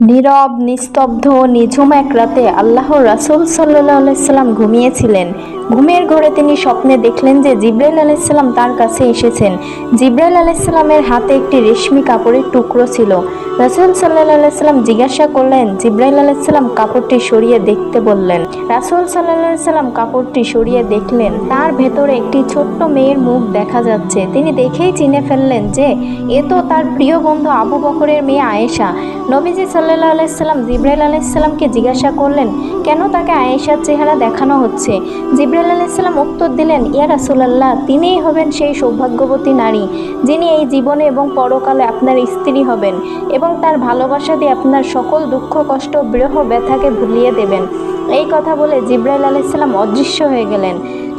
নীরব নিস্তব্ধ নিঝুম এক রাতে আল্লাহর রাসুল সাল্লাহ আলাইসাল্লাম ঘুমিয়েছিলেন। ঘুমের ঘরে তিনি স্বপ্নে দেখলেন যে জিব্রাইল আলাইসাল্লাম তার কাছে এসেছেন। জিব্রাইল আলাইসাল্লামের হাতে একটি রেশমি কাপড়ের টুকরো ছিল। রাসূল সাল্লাহ আলাইসাল্লাম জিজ্ঞাসা করলেন, জিব্রাইল আলাইসাল্লাম কাপড়টি সরিয়ে দেখতে বললেন। রাসূল সাল্লাহ আলাইসাল্লাম কাপড়টি সরিয়ে দেখলেন। তার ভেতরে একটি ছোট্ট মেয়ের মুখ দেখা যাচ্ছে। তিনি দেখেই চিনে ফেললেন যে, এ তো তার প্রিয় বন্ধু আবু বকরের মেয়ে আয়েশা। নবীজি সাল্লাহ আলাইসাল্লাম জিব্রাইল আলাইসাল্লামকে জিজ্ঞাসা করলেন, কেন তাকে আয়েশার চেহারা দেখানো হচ্ছে? জিব্রাইল আলাইসাল্লাম উত্তর দিলেন, ইয়া রাসুলাল্লাহ, তিনিই হবেন সেই সৌভাগ্যবতী নারী, যিনি এই জীবনে এবং পরকালে আপনার স্ত্রী হবেন এবং তার ভালোবাসা দিয়ে আপনার সকল দুঃখ, কষ্ট বৃহ ব্যথাকে ভুলিয়ে দেবেন। এই কথা বলে জিব্রাইল আলাইসাল্লাম অদৃশ্য হয়ে গেলেন।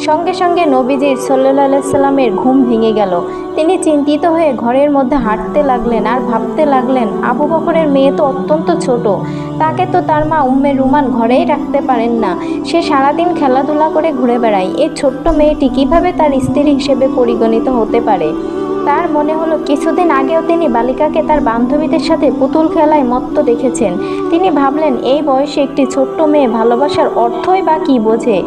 সঙ্গে সঙ্গে নবীজির সাল্লাহ আলাইসাল্লামের ঘুম ভেঙে গেল। তিনি চিন্তিত হয়ে ঘরের মধ্যে হাঁটতে লাগলেন আর ভাবতে লাগলেন, আবু বকরের মেয়ে তো অত্যন্ত ছোট, তাকে তো তার মা উম্মে রুমান ঘরেই রাখতে পারেন না। সে সারাদিন খেলাধুলা করে ঘুরে বেড়ায়। এই ছোট্ট মেয়েটি কীভাবে তার স্ত্রী হিসেবে পরিগণিত হতে পারে? তার মনে হলো, কিছুদিন আগেও তিনি বালিকাকে তার বান্ধবীদের সাথে পুতুল খেলায় মত্ত দেখেছেন। তিনি ভাবলেন, এই বয়সে একটি ছোট্ট মেয়ে ভালোবাসার অর্থই বা কী বোঝে?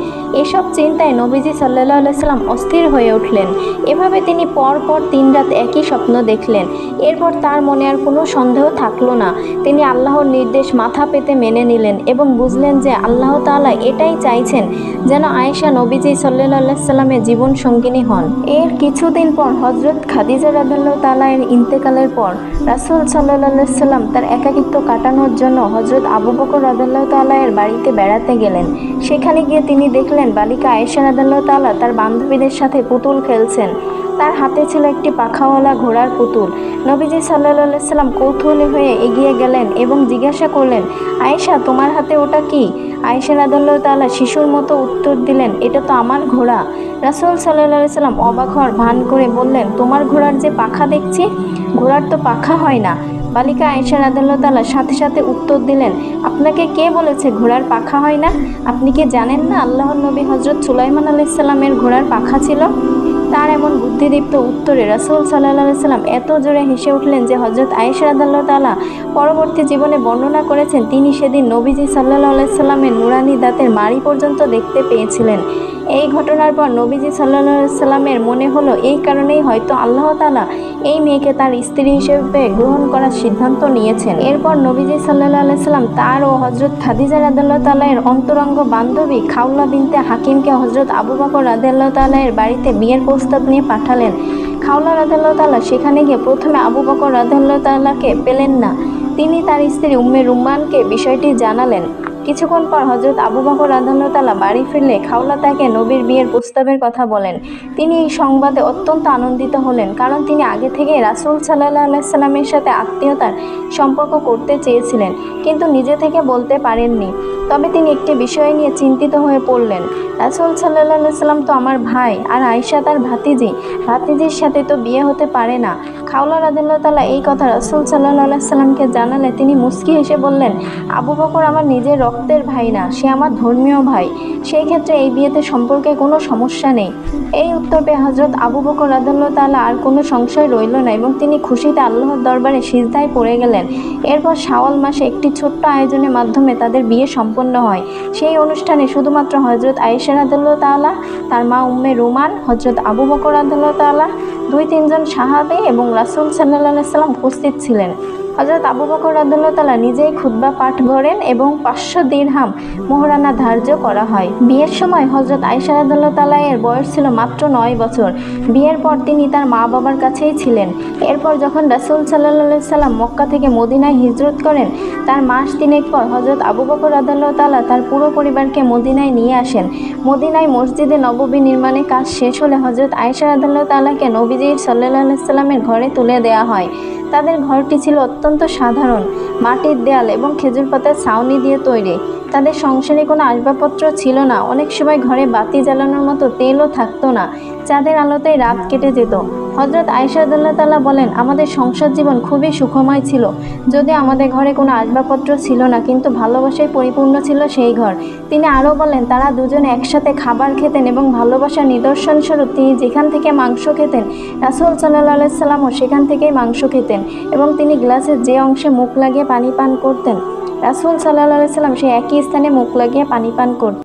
এসব চিন্তায় নবীজি সাল্লাহ সাল্লাম অস্থির হয়ে উঠলেন। এভাবে তিনি পর পর তিন রাত একই স্বপ্ন দেখলেন। এরপর তার মনে আর কোনো সন্দেহ থাকল না। তিনি আল্লাহর নির্দেশ মাথা পেতে মেনে নিলেন এবং বুঝলেন যে আল্লাহ তাআলা এটাই চাইছেন যেন আয়েশা নবীজি সাল্লাহ সাল্লামের জীবন সঙ্গিনী হন। এর কিছুদিন পর হজরত খাদিজা রাদাল্লাহ তালায়ের ইন্তেকালের পর রাসুল সাল্লাহ সাল্লাম তার একাকিত্ব কাটানোর জন্য হজরত আবু বকর রাদাল্লাহ তালায়ের বাড়িতে বেড়াতে গেলেন। সেখানে গিয়ে তিনি দেখলেন বালিকা আয়েশা রাদাল্লাহ তালা তার বান্ধবীদের সাথে পুতুল খেলছেন। তার হাতে ছিল একটি পাখাওয়ালা ঘোড়ার পুতুল। নবীজি সাল্লাহ সাল্লাম কৌতূহলী হয়ে এগিয়ে গেলেন এবং জিজ্ঞাসা করলেন, আয়েশা, তোমার হাতে ওটা কি? আয়েশা রাদাল্লাহ শিশুর মতো উত্তর দিলেন, এটা তো আমার ঘোড়া। রাসুল সাল্লাহ সাল্লাম অবাক হওয়ার ভান করে বললেন, তোমার ঘোড়ার যে পাখা দেখছি, ঘোড়ার তো পাখা হয় না। বালিকা আয়েশা রাদাল্লাহ সাথে সাথে উত্তর দিলেন, আপনাকে কে বলেছে ঘোড়ার পাখা হয় না? আপনি কি জানেন না আল্লাহর নবী হজরত সুলাইমান আলাইসাল্লামের ঘোড়ার পাখা ছিল? তার এমন বুদ্ধিদীপ্ত উত্তরে রাসুল সাল্লাহ সাল্লাম এত জোরে হেসে উঠলেন যে হজরত আয়েশা রাদাল্লাহ তালা পরবর্তী জীবনে বর্ণনা করেছেন, তিনি সেদিন নবীজি সাল্লাহ সাল্লামের নুরানি দাঁতের মাড়ি পর্যন্ত দেখতে পেয়েছিলেন। এই ঘটনার পর নবীজি সাল্লাহ সাল্লামের মনে হলো, এই কারণেই হয়তো আল্লাহ তালা এই মেয়েকে তার স্ত্রী হিসেবে গ্রহণ করার সিদ্ধান্ত নিয়েছেন। এরপর নবীজি সাল্লাহ সাল্লাম তার ও হজরত খাদিজা রাদাল্লাহ তালাহের অন্তরঙ্গ বান্ধবী খাউলা বিনতে হাকিমকে হজরত আবু বকর রাদাল্লাহ তালাহের বাড়িতে বিয়ের প্রস্তাব নিয়ে পাঠালেন। খাউলা রাদাল্লাহ তাল্লাহ সেখানে গিয়ে প্রথমে আবু বকর রাদাল্লাহ তাল্লাহকে পেলেন না, তিনি তার স্ত্রী উম্মে রুম্মানকে বিষয়টি জানালেন। কিছুক্ষণ পর হজরত আবু বকর রাধান্নতালা বাড়ি ফিরলে খাওলা তাকে নবীর বিয়ের প্রস্তাবের কথা বলেন। তিনি এই সংবাদে অত্যন্ত আনন্দিত হলেন, কারণ তিনি আগে থেকে রাসুল সাল্লাহ আলাইসাল্লামের সাথে আত্মীয়তার সম্পর্ক করতে চেয়েছিলেন, কিন্তু নিজে থেকে বলতে পারেননি। তবে তিনি একটি বিষয় নিয়ে চিন্তিত হয়ে পড়লেন। রাসুল সাল্লাহ সাল্লাম তো আমার ভাই আর আয়সা তার ভাতিজি। ভাতিজির সাথে তো বিয়ে হতে পারে না। খাওলা রাদিল্লাহ তালা এই কথা রাসুল সাল্লাহ সাল্লামকে জানালে তিনি মুস্কি হেসে বললেন, আবু বকর আমার নিজের রক্তের ভাই না, সে আমার ধর্মীয় ভাই। সেই ক্ষেত্রে এই বিয়েতে সম্পর্কে কোনো সমস্যা নেই। এই উত্তর পেয়ে হজরত আবু বকর রাদাল্লাহ তালা আর কোনো সংশয় রইল না এবং তিনি খুশিতে আল্লাহর দরবারে সিজদায় পড়ে গেলেন। এরপর শাওয়াল মাসে একটি ছোট্ট আয়োজনের মাধ্যমে তাদের বিয়ে সম্পন্ন হয়। সেই অনুষ্ঠানে শুধুমাত্র হজরত আয়েশা রাদাল্লাহ তালা, তার মা উম্মে রুমান হজরত আবু বকর রাদুল্লাহ তালা, দুই তিনজন সাহাবি এবং রাসুল সাল্লাহ সাল্লাম উপস্থিত ছিলেন। হজরত আবু বকর রাদুল্লাহ নিজেই খুদ্া পাঠ করেন এবং পাঁচশো দিরহাম মোহরানা ধার্য করা হয়। বিয়ের সময় হজরত আয়সা রাদুল্লাহ এর বয়স ছিল মাত্র নয় বছর। বিয়ের পর তিনি তার মা বাবার কাছেই ছিলেন। এরপর যখন রাসুল সাল্লাহ সাল্লাম মক্কা থেকে মদিনায় হিজরত করেন, তার মাস তিনেক পর হজরত আবু বকর রাদুল্লাহ তালা তার পুরো পরিবারকে মদিনায় নিয়ে আসেন। মদিনায় মসজিদে নববী নির্মাণের কাজ শেষ হলে হজরত আয়সা রাদুল্লাহ তালাকে নবীজির সাল্লাহ সাল্লামের ঘরে তুলে দেওয়া হয়। তাদের ঘরটি ছিল অত্যন্ত সাধারণ, মাটির দেয়াল এবং খেজুর পাতার ছাউনি দিয়ে তৈরি। তাদের সংসারে কোনো আসবাবপত্র ছিল না। অনেক সময় ঘরে বাতি জ্বালানোর মতো তেলও থাকতো না। চাঁদের আলোতেই রাত কেটে যেত। হজরত আয়সাদুল্লাহ তাল্লাহ বলেন, আমাদের সংসার জীবন খুবই সুখময় ছিল। যদি আমাদের ঘরে কোনো আসবাবপত্র ছিল না, কিন্তু ভালোবাসায় পরিপূর্ণ ছিল সেই ঘর। তিনি আরও বলেন, তারা দুজনে একসাথে খাবার খেতেন এবং ভালোবাসার নিদর্শন স্বরূপ। তিনি যেখান থেকে মাংস খেতেন, রাসুল সাল্লাহ সাল্লামও সেখান থেকেই মাংস খেতেন এবং তিনি গ্লাসের যে অংশে মুখ লাগিয়ে পানি পান করতেন। রাসুল সাল্লাহ সাল্লাম সেই একই স্থানে মুখ লাগিয়ে পানি পান করতেন।